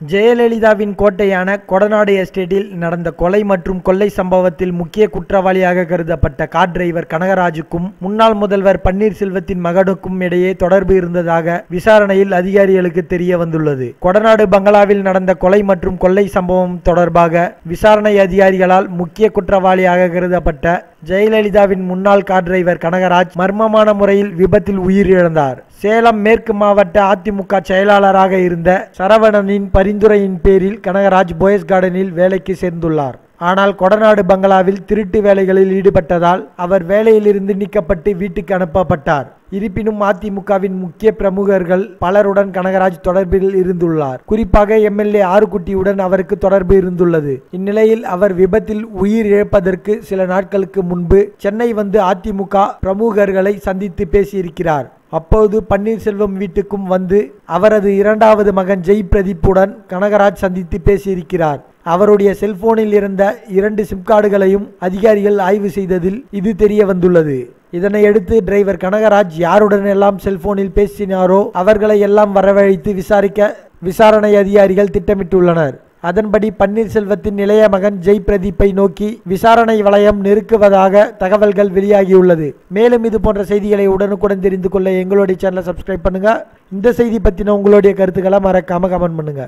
ஜெயலலிதாவின் கோட்டையான கொடநாடு எஸ்டேட்டில் நடந்த கொலை மற்றும் கொள்ளை சம்பவத்தில் முக்கிய குற்றவாளியாக கருதப்பட்ட கார் டிரைவர் கனகராஜுக்கும் முன்னாள் முதல்வர் பன்னீர்செல்வத்தின் மகனுக்கும் இடையே தொடர்பு இருந்ததாக விசாரணையில் அதிகாரிகளுக்கு தெரிய வந்துள்ளது. கொடநாடு பங்களாவில் நடந்த கொலை மற்றும் கொள்ளை சம்பவம் தொடர்பாக விசாரணை அதிகாரிகளால் முக்கிய குற்றவாளியாக கருதப்பட்ட ஜெயலலிதாவின் முன்னாள் கார் டிரைவர் கனகராஜ் மர்மமான முறையில் விபத்தில் உயிரிழந்தார். சேலம் மேற்கு மாவட்ட அதிமுக செயலாளராக இருந்த சரவணனின் பரிந்துரையின் பேரில் கனகராஜ் போயஸ் கார்டனில் வேலைக்கு சேர்ந்துள்ளார். ஆனால் கொடநாடு பங்களாவில் திருட்டு வேலைகளில் ஈடுபட்டதால் அவர் வேலையிலிருந்து நீக்கப்பட்டு வீட்டுக்கு அனுப்பப்பட்டார். இருப்பினும் அதிமுகவின் முக்கிய பிரமுகர்கள் பலருடன் கனகராஜ் தொடர்பில் இருந்துள்ளார். குறிப்பாக எம்எல்ஏ ஆறுகுட்டியுடன் அவருக்கு தொடர்பு இருந்துள்ளது. இந்நிலையில் அவர் விபத்தில் உயிர் இழப்பதற்கு சில நாட்களுக்கு முன்பு சென்னை வந்து அதிமுக பிரமுகர்களை சந்தித்து பேசியிருக்கிறார். அப்போது பன்னீர்செல்வம் வீட்டுக்கும் வந்து அவரது இரண்டாவது மகன் ஜெய் பிரதீப்புடன் கனகராஜ் சந்தித்து பேசியிருக்கிறார். அவருடைய செல்போனில் இருந்த இரண்டு சிம் கார்டுகளையும் அதிகாரிகள் ஆய்வு செய்ததில் இது தெரிய வந்துள்ளது. இதனையடுத்து டிரைவர் கனகராஜ் யாருடன் எல்லாம் செல்போனில் பேசினாரோ அவர்களை எல்லாம் வரவழைத்து விசாரிக்க விசாரணை அதிகாரிகள் திட்டமிட்டுள்ளனர். அதன்படி பன்னீர்செல்வத்தின் இளைய மகன் ஜெய் பிரதீப்பை நோக்கி விசாரணை வளையம் நெருக்குவதாக தகவல்கள் வெளியாகியுள்ளது. மேலும் இது போன்ற செய்திகளை உடனுக்குடன் தெரிந்து கொள்ள எங்களுடைய சேனலை சப்ஸ்கிரைப் பண்ணுங்க. இந்த செய்தி பற்றின உங்களுடைய கருத்துக்களை மறக்காம கமெண்ட் பண்ணுங்க.